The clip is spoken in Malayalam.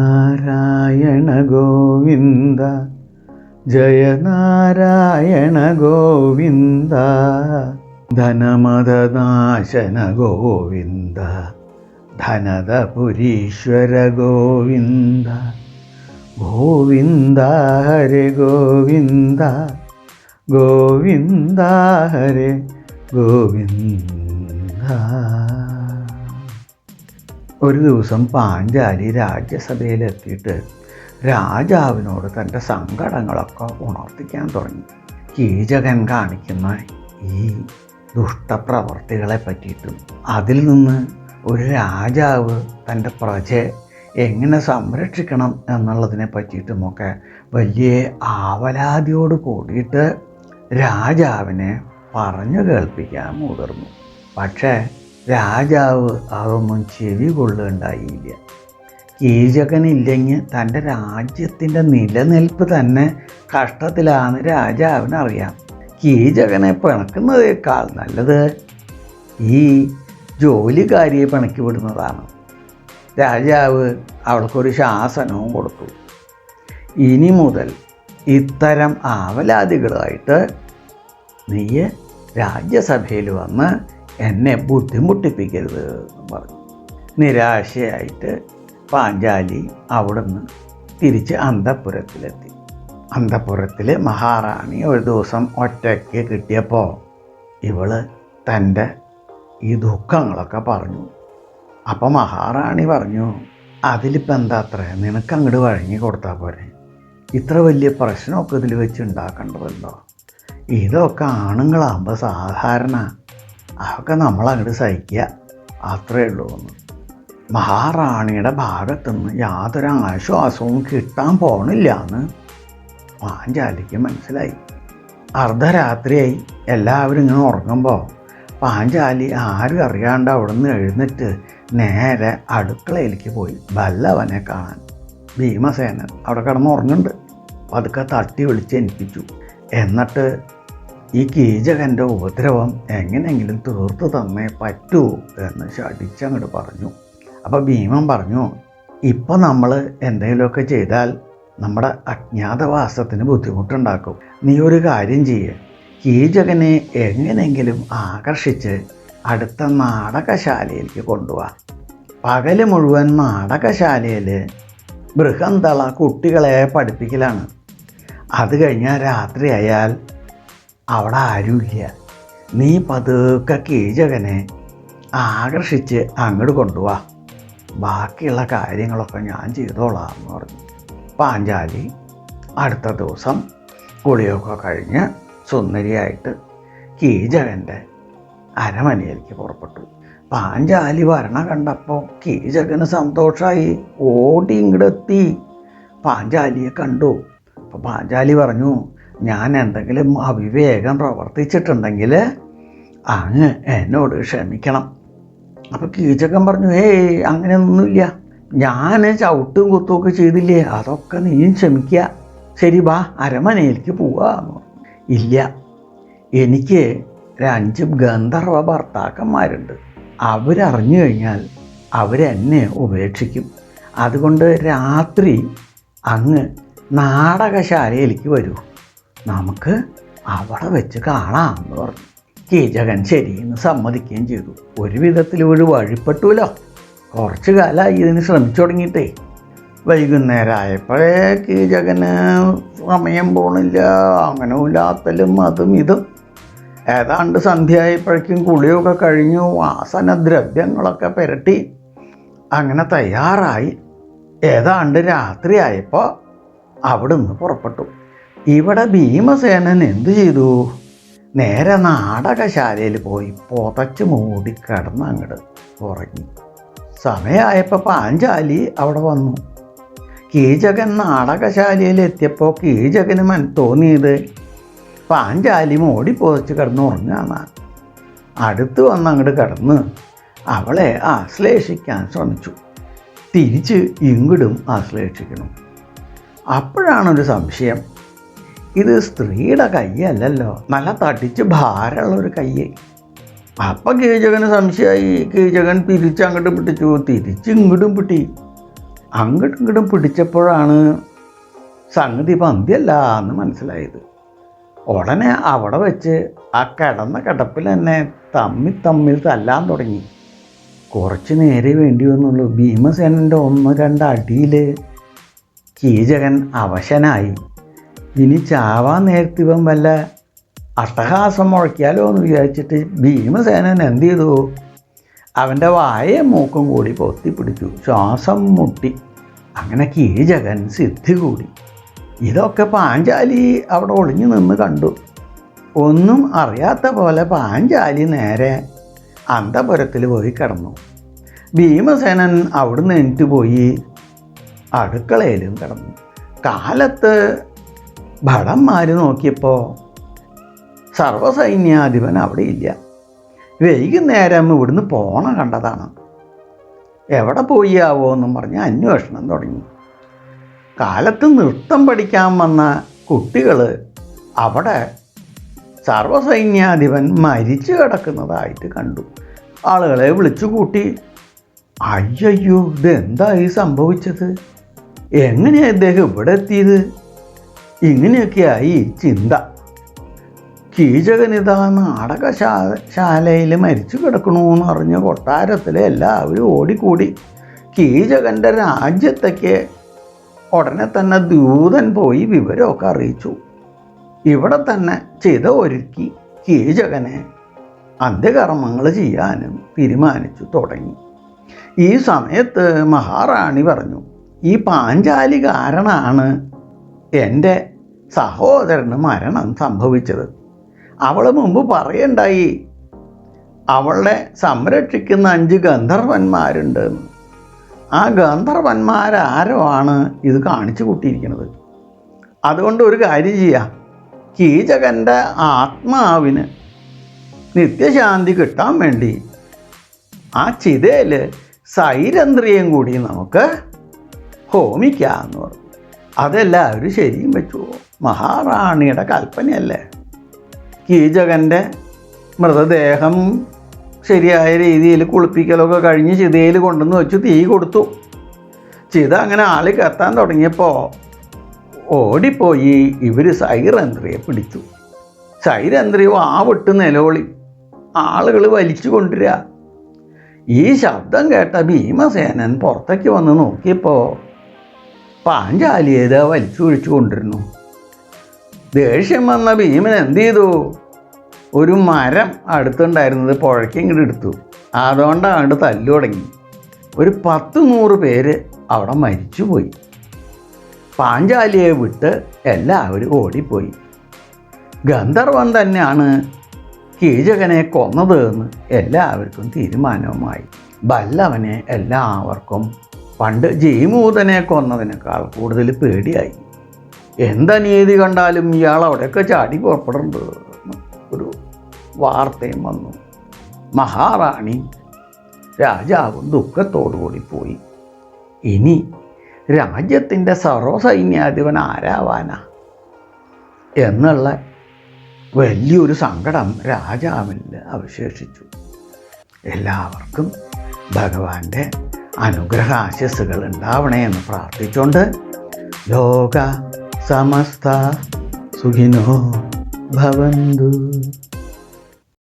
ഹരിനാരായണ ഗോവിന്ദ ജയനാരായണ ഗോവിന്ദ ധനമദനാശന ഗോവിന്ദ ധനദപുരീശ്വര ഗോവിന്ദ ഗോവിന്ദ ഹരി ഗോവിന്ദ ഗോവിന്ദ ഹരെ ഗോവിന്ദ. ഒരു ദിവസം പാഞ്ചാലി രാജ്യസഭയിലെത്തിയിട്ട് രാജാവിനോട് തന്റെ സങ്കടങ്ങളൊക്കെ ഉണർത്തിക്കാൻ തുടങ്ങി. കീചകൻ കാണിക്കുന്ന ഈ ദുഷ്ടപ്രവർത്തികളെ പറ്റിയിട്ടും അതിൽ നിന്ന് ഒരു രാജാവ് തന്റെ പ്രജയെ എങ്ങനെ സംരക്ഷിക്കണം എന്നുള്ളതിനെ പറ്റിയിട്ടുമൊക്കെ വലിയ ആവലാതിയോട് കൂടിയിട്ട് രാജാവിനെ പറഞ്ഞു കേൾപ്പിക്കാൻ മുതിർന്നു. പക്ഷേ രാജാവ് അതൊന്നും ചെവി കൊള്ളുകയുണ്ടായില്ല. കീചകനില്ലെങ്കിൽ തന്റെ രാജ്യത്തിന്റെ നിലനിൽപ്പ് തന്നെ കഷ്ടത്തിലാണെന്ന് രാജാവിനറിയാം. കീചകനെ പിണക്കുന്നതേക്കാൾ നല്ലത് ഈ ജോലിക്കാരിയെ പിണക്കി വിടുന്നതാണ് രാജാവ് അവൾക്കൊരു ശാസനവും കൊടുത്തു. ഇനി മുതൽ ഇത്തരം ആവലാതികളായിട്ട് നീ രാജ്യസഭയിൽ വന്ന് എന്നെ ബുദ്ധിമുട്ടിപ്പിക്കരുത് എന്ന് പറഞ്ഞു. നിരാശയായിട്ട് പാഞ്ചാലി അവിടുന്ന് തിരിച്ച് അന്തപുരത്തിലെത്തി. അന്തപുരത്തിൽ മഹാറാണി ഒരു ദിവസം ഒറ്റയ്ക്ക് കിട്ടിയപ്പോൾ ഇവൾ തന്റെ ഈ ദുഃഖങ്ങളൊക്കെ പറഞ്ഞു. അപ്പോൾ മഹാറാണി പറഞ്ഞു അതിലിപ്പോൾ എന്താ അത്ര? നിനക്ക് അങ്ങോട്ട് വഴങ്ങി കൊടുത്താൽ പോരെ. ഇത്ര വലിയ പ്രശ്നമൊക്കെ ഇതിൽ വെച്ച് ഉണ്ടാക്കേണ്ടതല്ലോ ഇതൊക്കെ ആണുങ്ങളാകുമ്പോൾ സാധാരണ അതൊക്കെ നമ്മളങ്ങോട്ട് സഹിക്കുക അത്രേ ഉള്ളൂ എന്ന് മഹാറാണിയുടെ ഭാഗത്തുനിന്ന് യാതൊരു ആശ്വാസവും കിട്ടാൻ പോണില്ല എന്ന് പാഞ്ചാലിക്ക് മനസ്സിലായി. അർദ്ധരാത്രിയായി എല്ലാവരും ഇങ്ങനെ ഉറങ്ങുമ്പോൾ പാഞ്ചാലി ആരും അറിയാണ്ട് അവിടെ നിന്ന് എഴുന്നേറ്റ് നേരെ അടുക്കളയിലേക്ക് പോയി ബല്ലവനെ കാണാൻ. ഭീമസേനൻ അവിടെ കിടന്ന് ഉറങ്ങുന്നുണ്ട്. പതുക്കെ തട്ടി വിളിച്ച് എനിപ്പിച്ചു. എന്നിട്ട് ഈ കീചകന്റെ ഉപദ്രവം എങ്ങനെയെങ്കിലും തീർത്തു തന്നേ പറ്റൂ എന്ന് ശടിച്ചങ്ങോട്ട് പറഞ്ഞു. അപ്പോൾ ഭീമൻ പറഞ്ഞു ഇപ്പം നമ്മൾ എന്തെങ്കിലുമൊക്കെ ചെയ്താൽ നമ്മുടെ അജ്ഞാതവാസത്തിന് ബുദ്ധിമുട്ടുണ്ടാക്കും. നീ ഒരു കാര്യം ചെയ്യേ. കീചകനെ എങ്ങനെയെങ്കിലും ആകർഷിച്ച് അടുത്ത നാടകശാലയിലേക്ക് കൊണ്ടുപോവാ പകൽ മുഴുവൻ നാടകശാലയിൽ ബൃഹന്തള കുട്ടികളെ പഠിപ്പിക്കലാണ്. അത് കഴിഞ്ഞാൽ രാത്രിയായാൽ അവിടെ ആരുമില്ല. നീ പതുക്കെ കീചകനെ ആകർഷിച്ച് അങ്ങോട്ട് കൊണ്ടുപോവാ ബാക്കിയുള്ള കാര്യങ്ങളൊക്കെ ഞാൻ ചെയ്തോളാം എന്ന് പറഞ്ഞു. പാഞ്ചാലി അടുത്ത ദിവസം കുളിയൊക്കെ കഴിഞ്ഞ് സുന്ദരിയായിട്ട് കീചകന്റെ അരമനയിലേക്ക് പുറപ്പെട്ടു. പാഞ്ചാലി വരണ കണ്ടപ്പോൾ കീചകന് സന്തോഷമായി ഓടി ഇങ്ങോട്ടെത്തി പാഞ്ചാലിയെ കണ്ടു. അപ്പോൾ പാഞ്ചാലി പറഞ്ഞു ഞാൻ എന്തെങ്കിലും അവിവേകം പ്രവർത്തിച്ചിട്ടുണ്ടെങ്കിൽ അങ്ങ് എന്നോട് ക്ഷമിക്കണം. അപ്പോൾ കീചകൻ പറഞ്ഞു ഏയ് അങ്ങനെയൊന്നുമില്ല. ഞാൻ ചവിട്ടും കുത്തുമൊക്കെ ചെയ്തില്ലേ അതൊക്കെ നീയും ക്ഷമിക്കുക. ശരി ബാ അരമനയിലേക്ക് പോവാന്ന് ഇല്ല. എനിക്ക് ഒരു അഞ്ച് ഗന്ധർവ ഭർത്താക്കന്മാരുണ്ട്. അവരറിഞ്ഞു കഴിഞ്ഞാൽ അവരെന്നെ ഉപേക്ഷിക്കും. അതുകൊണ്ട് രാത്രി അങ്ങ് നാടകശാലയിലേക്ക് വരൂ. നമുക്ക് അവിടെ വെച്ച് കാണാം എന്ന് പറഞ്ഞു. കീചകൻ ശരിയെന്ന് സമ്മതിക്കുകയും ചെയ്തു. ഒരു വിധത്തിൽ ഒരു വഴിപ്പെട്ടുല്ലോ. കുറച്ച് കാലമായി ഇതിന് ശ്രമിച്ചു തുടങ്ങിയിട്ടേ. വൈകുന്നേരമായപ്പോഴേ കീചകന് സമയം പോണില്ല. അങ്ങനെ ഉലാത്തലും അതും ഇതും. ഏതാണ്ട് സന്ധ്യയായപ്പോഴേക്കും കുളിയൊക്കെ കഴിഞ്ഞു. വാസനദ്രവ്യങ്ങളൊക്കെ പുരട്ടി. അങ്ങനെ തയ്യാറായി. ഏതാണ്ട് രാത്രിയായപ്പോൾ അവിടുന്ന് പുറപ്പെട്ടു. ഇവിടെ ഭീമസേനൻ എന്തു ചെയ്തു? നേരെ നാടകശാലയിൽ പോയി പുതച്ച് മൂടി കിടന്ന് അങ്ങോട്ട് ഉറങ്ങി. സമയമായപ്പോൾ പാഞ്ചാലി അവിടെ വന്നു. കീചകൻ നാടകശാലയിൽ എത്തിയപ്പോൾ കീചകന് മൻ തോന്നിയത് പാഞ്ചാലി മോടി പുതച്ച് കിടന്ന് ഉറങ്ങാന്ന അടുത്ത് വന്ന് അങ്ങോട്ട് കിടന്ന് അവളെ ആശ്ലേഷിക്കാൻ ശ്രമിച്ചു. തിരിച്ച് ഇങ്ങോട്ടും ആശ്ലേഷിക്കണം. അപ്പോഴാണൊരു സംശയം. ഇത് സ്ത്രീയുടെ കൈയല്ലല്ലോ. നല്ല തടിച്ച് ഭാരമുള്ള ഒരു കൈ അപ്പം കീചകന് സംശയമായി കീചകൻ തിരിച്ചങ്ങോട്ടും പിടിച്ചു. തിരിച്ച് ഇങ്ങോട്ടും പിടി. അങ്ങോട്ടും ഇങ്ങോട്ടും പിടിച്ചപ്പോഴാണ് സംഗതി പന്തിയല്ല എന്ന് മനസ്സിലായത്. ഉടനെ അവിടെ വെച്ച് ആ കിടന്ന കിടപ്പിൽ തന്നെ തമ്മിൽ തമ്മിൽ തല്ലാൻ തുടങ്ങി. കുറച്ച് നേരെ വേണ്ടി വന്നുള്ളൂ. ഭീമസേനന്റെ ഒന്ന് രണ്ട് അടിയിൽ കീചകൻ അവശനായി. ഇനി ചാവാൻ നേരത്തെ ഇവൻ വല്ല അട്ടഹാസം മുഴക്കിയാലോ എന്ന് വിചാരിച്ചിട്ട് ഭീമസേനൻ എന്ത് ചെയ്തു? അവന്റെ വായയും മൂക്കും കൂടി പൊത്തിപ്പിടിച്ചു ശ്വാസം മുട്ടി. അങ്ങനെ കീചകൻ സിദ്ധി കൂടി. ഇതൊക്കെ പാഞ്ചാലി അവിടെ ഒളിഞ്ഞു നിന്ന് കണ്ടു. ഒന്നും അറിയാത്ത പോലെ പാഞ്ചാലി നേരെ അന്തപുരത്തിൽ പോയി കിടന്നു. ഭീമസേനൻ അവിടുന്ന് എണീറ്റ് പോയി അടുക്കളയിലും കിടന്നു. കാലത്ത് ഭടന്മാർ നോക്കിയപ്പോൾ സർവസൈന്യാധിപൻ അവിടെ ഇല്ല. വൈകുന്നേരം ഇവിടുന്ന് പോണ കണ്ടതാണ്. എവിടെ പോയാവോ എന്നും പറഞ്ഞ് അന്വേഷണം തുടങ്ങി. കാലത്ത് നൃത്തം പഠിക്കാൻ വന്ന കുട്ടികൾ അവിടെ സർവസൈന്യാധിപൻ മരിച്ചു കിടക്കുന്നതായിട്ട് കണ്ടു. ആളുകളെ വിളിച്ചു കൂട്ടി അയ്യോ ഇതെന്തായി സംഭവിച്ചത്? എങ്ങനെയാണ് ഇദ്ദേഹം ഇവിടെ എത്തിയത്? ഇങ്ങനെയൊക്കെയായി ചിന്ത. കീചകനിത നാടകശാ ശാലയിൽ മരിച്ചു കിടക്കണമെന്ന് അറിഞ്ഞ കൊട്ടാരത്തിലെ എല്ലാവരും ഓടിക്കൂടി. കീചകന്റെ രാജ്യത്തേക്ക് ഉടനെ തന്നെ ദൂതൻ പോയി വിവരമൊക്കെ അറിയിച്ചു. ഇവിടെ തന്നെ ചെയ്ത ഒരുക്കി കീചകനെ അന്ത്യകർമ്മങ്ങൾ ചെയ്യാനും തീരുമാനിച്ചു തുടങ്ങി. ഈ സമയത്ത് മഹാറാണി പറഞ്ഞു ഈ പാഞ്ചാലി കാരണമാണ് എന്റെ സഹോദരന് മരണം സംഭവിച്ചത്. അവൾ മുമ്പ് പറയണ്ടായി അവളെ സംരക്ഷിക്കുന്ന അഞ്ച് ഗന്ധർവന്മാരുണ്ട്. ആ ഗന്ധർവന്മാരാരോ ആണ് ഇത് കാണിച്ചു കൂട്ടിയിരിക്കുന്നത് അതുകൊണ്ട് ഒരു കാര്യം ചെയ്യാം. കീചകന്റെ ആത്മാവിന് നിത്യശാന്തി കിട്ടാൻ വേണ്ടി ആ ചിതയിൽ സൈരന്ധ്രിയം കൂടി നമുക്ക് ഹോമിക്കാന്ന് പറഞ്ഞു. അതെല്ലാവരും ശരിയും വെച്ചു മഹാറാണിയുടെ കൽപ്പനയല്ലേ? കീചകന്റെ മൃതദേഹം ശരിയായ രീതിയിൽ കുളിപ്പിക്കലൊക്കെ കഴിഞ്ഞ് ചിതയിൽ കൊണ്ടുവന്ന് വെച്ച് തീ കൊടുത്തു. ചിത അങ്ങനെ ആളി കത്താൻ തുടങ്ങിയപ്പോൾ ഓടിപ്പോയി ഇവർ സൈറന്ത്രിയെ പിടിച്ചു. സൈരന്ത്രിയോ ആ വിട്ട് നിലവിളി. ആളുകൾ വലിച്ചു കൊണ്ടുവരിക. ഈ ശബ്ദം കേട്ട ഭീമസേനൻ പുറത്തേക്ക് വന്ന് നോക്കിയപ്പോൾ പാഞ്ചാലിയത് വലിച്ചു കൊണ്ടിരുന്നു ദേഷ്യം വന്ന ഭീമൻ എന്ത് ചെയ്തു? ഒരു മരം അടുത്തുണ്ടായിരുന്നത് പുഴയ്ക്ക് ഇങ്ങോട്ട് എടുത്തു. അതുകൊണ്ടാണ് തല്ലു തുടങ്ങി. ഒരു പത്ത് നൂറ് പേര് അവിടെ മരിച്ചുപോയി. പാഞ്ചാലിയെ വിട്ട് എല്ലാവരും ഓടിപ്പോയി. ഗന്ധർവൻ തന്നെയാണ് കീചകനെ കൊന്നത് എന്ന് എല്ലാവർക്കും തീരുമാനവുമായി. ബല്ലവനെ എല്ലാവർക്കും പണ്ട് ജീമൂതനെ കൊന്നതിനേക്കാൾ കൂടുതൽ പേടിയായി. എന്തനീതി കണ്ടാലും ഇയാൾ അവിടെയൊക്കെ ചാടി പുറപ്പെടുന്നുണ്ട് ഒരു വാർത്തയും വന്നു. മഹാറാണി രാജാവും ദുഃഖത്തോടുകൂടി പോയി. ഇനി രാജ്യത്തിന്റെ സർവസൈന്യാധിപൻ ആരാവാനാ? എന്നുള്ള വലിയൊരു സങ്കടം രാജാവിൽ അവശേഷിച്ചു. എല്ലാവർക്കും ഭഗവാന്റെ അനുഗ്രഹാശസ്സുകൾ ഉണ്ടാവണേ എന്ന് പ്രാർത്ഥിച്ചുകൊണ്ട് ലോക समस्ता सुखिनो भवन्तु।